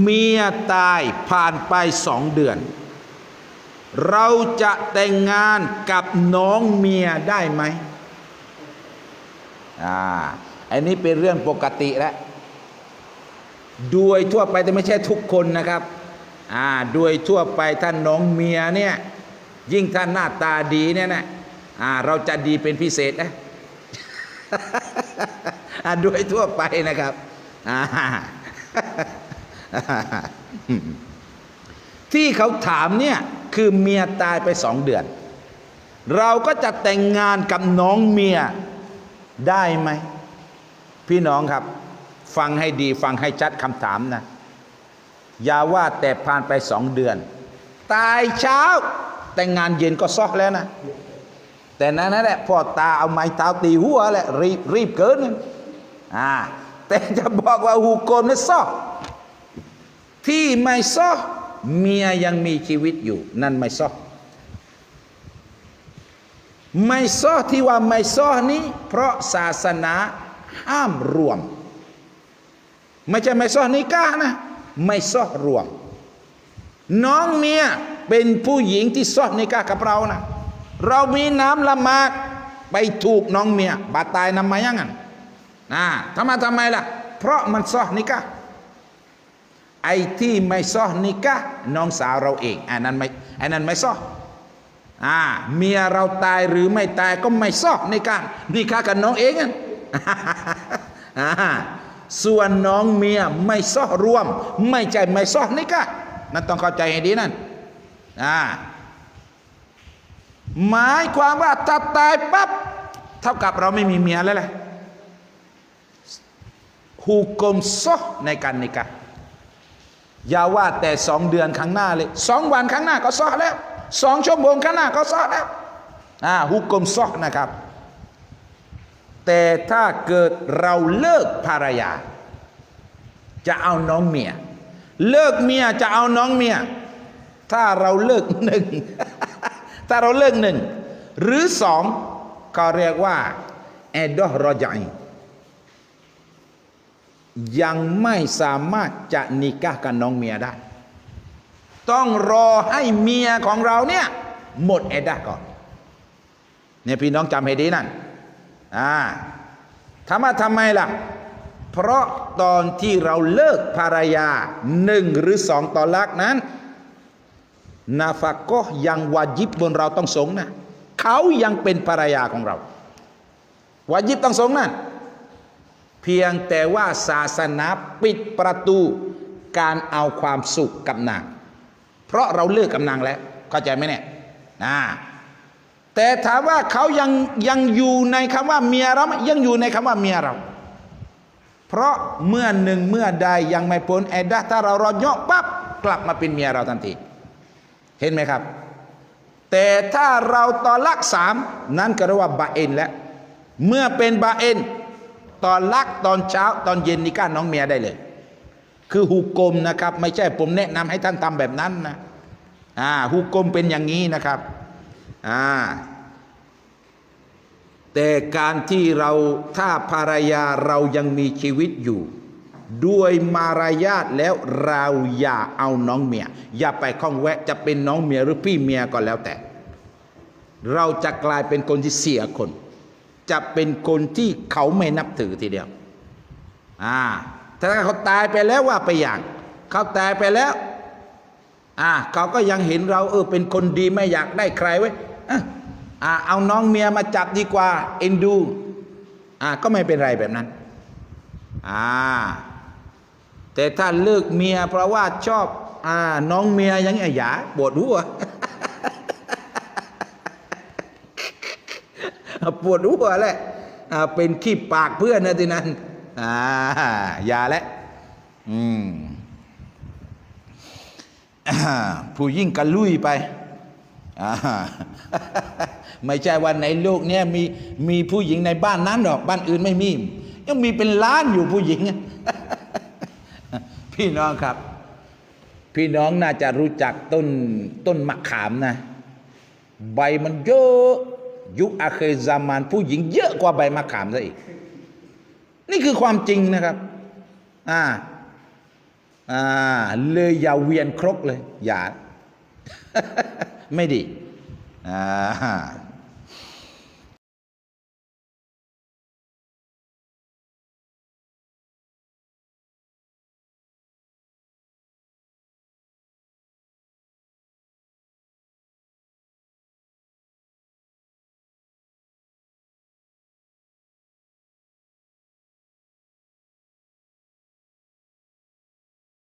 เมียตายผ่านไปสองเดือน เราจะแต่งงานกับน้องเมียได้ไหมอ่าอันนี้เป็นเรื่องปกติแล้วโดยทั่วไปแต่ไม่ใช่ทุกคนนะครับอ่าโดยทั่วไปท่านน้องเมียเนี่ยยิ่งท่านหน้าตาดีเนี่ยนะอ่าเราจะดีเป็นพิเศษนะอ่าโดยทั่วไปนะครับอ่า ที่เขาถามเนี่ยคือเมียตายไปสองเดือน เราก็จะแต่งงานกับน้องเมียได้ไหม พี่น้องครับ ฟังให้ดีฟังให้ชัดคำถามนะ อย่าว่าแต่ผ่านไปสองเดือน ตายเช้า แต่งงานเย็นก็ซอกแล้วนะ แต่นั้นนั่นแหละพ่อตาเอาไม้เท้าตีหัวแหละรีบรีบเกินอ่าแต่จะบอกว่าหูโกมเนี่ซอก ที่ไม่ซอเมียยังมีชีวิตอยู่ นั่นไม่ซอไม่ซอที่ว่าไม่ซอนี้ เพราะศาสนาห้ามรวม ไม่ใช่ไม่ซอนิกานะ ไม่ซอรวม น้องเมียเป็นผู้หญิงที่ซอนิกากับเรานะเรามีน้ำละมากไปถูกน้องเมียบาดตายนำมายังงั้นนะทำไมทำไมล่ะ เพราะมันซอนิกา ไอ้ที่ไม่ซ้อนิกาน้องสาวเราเองอันนั้นไม่อันนั้นไม่ซ้ออ่าเมียเราตายหรือไม่ตายก็ไม่ซ้อในการนี่ค่ากับน้องเองอ่าส่วนน้องเมียไม่ซ้อรวม ไม่ใช่ไม่ซ้อนี่ก็นั่นต้องเข้าใจให้ดีนั่นอ่าหมายความว่าถ้าตายปั๊บเท่ากับเราไม่มีเมียแล้วแหละหุกมซ้อในการนิกา อย่าว่าแต่สองเดือนข้างหน้าเลยสองวันข้างหน้าก็ซอกแล้วสองชั่วโมงข้างหน้าก็ซอกแล้วอ่าฮุกกลมซอกนะครับ แต่ถ้าเกิดเราเลิกภรรยา จะเอาน้องเมีย เลิกเมียจะเอาน้องเมีย ถ้าเราเลิกหนึ่งถ้าเราเลิกหนึ่งหรือสองก็เรียกว่าแอดอรอจัย ยังไม่สามารถจะนิกากับน้องเมียได้ ต้องรอให้เมียของเราเนี่ย หมดเอดดก่อนเนี่ยพี่น้องจำให้ดีนั่นอ่าถามว่าทำไมล่ะ เพราะตอนที่เราเลิกภรรยาหนึ่งหรือสองตอนลักนั้น นาฟะก็ยังวาจิบบนเราต้องสงนะเขายังเป็นภรรยาของเราวาจิบต้องสงนั่น เพียงแต่ว่าศาสนาปิดประตูการเอาความสุขกับนาง เพราะเราเลิกกับนางแล้ว เข้าใจไหมเนี่ยนะแต่ถามว่าเขายังยังอยู่ในคำว่าเมียเราไหมยังอยู่ในคำว่าเมียเรา เพราะเมื่อหนึ่งเมื่อใดยังไม่พ้นแอดดาถ้าเรารอยาะปั๊บกลับมาเป็นเมียเราทันที เห็นไหมครับ แต่ถ้าเราตอลักสามนั้นก็เรียกว่าบาเอ็นแล้วเมื่อเป็นบาเอ็น ตอนลักตอนเช้าตอนเย็นนี่ก้าน้องเมียได้เลย คือหุกกลมนะครับ ไม่ใช่ผมแนะนำให้ท่านทำแบบนั้นนะอ่าหุกกลมเป็นอย่างนี้นะครับอ่าแต่การที่เราถ้าภรรยาเรายังมีชีวิตอยู่ ด้วยมารยาทแล้วเราอย่าเอาน้องเมีย อย่าไปข้องแวะจะเป็นน้องเมียหรือพี่เมียก็แล้วแต่ เราจะกลายเป็นคนที่เสียคน จะเป็นคนที่เขาไม่นับถือทีเดียว อ่า ถ้าเขาตายไปแล้วว่าไปอย่าง เขาตายไปแล้ว อ่า เขาก็ยังเห็นเราเออเป็นคนดีไม่อยากได้ใครไว้อ่า เอาน้องเมียมาจับดีกว่า เอ็นดู อ่า ก็ไม่เป็นไรแบบนั้น อ่า แต่ถ้าเลิกเมียเพราะว่าชอบ อ่า น้องเมียยังไงหยาปวดหัว ปวดหัวแหละเป็นขี้ปากเพื่อนนะทีนั้นอ่าอย่าและอืมผู้ยิ่งกันลุยไปไม่ใช่ว่าในโลกเนี้ยมีมีผู้หญิงในบ้านนั้นหรอก บ้านอื่นไม่มี ยังมีเป็นล้านอยู่ผู้หญิง พี่น้องครับ พี่น้องน่าจะรู้จักต้นต้นมะขามนะ ใบมันเยอะ ยุคอาเคซามานผู้หญิงเยอะกว่าใบมะขามซะอีก นี่คือความจริงนะครับ อ่า อ่า เลยอย่าเวียนครกเลย อย่า ไม่ดี อ่า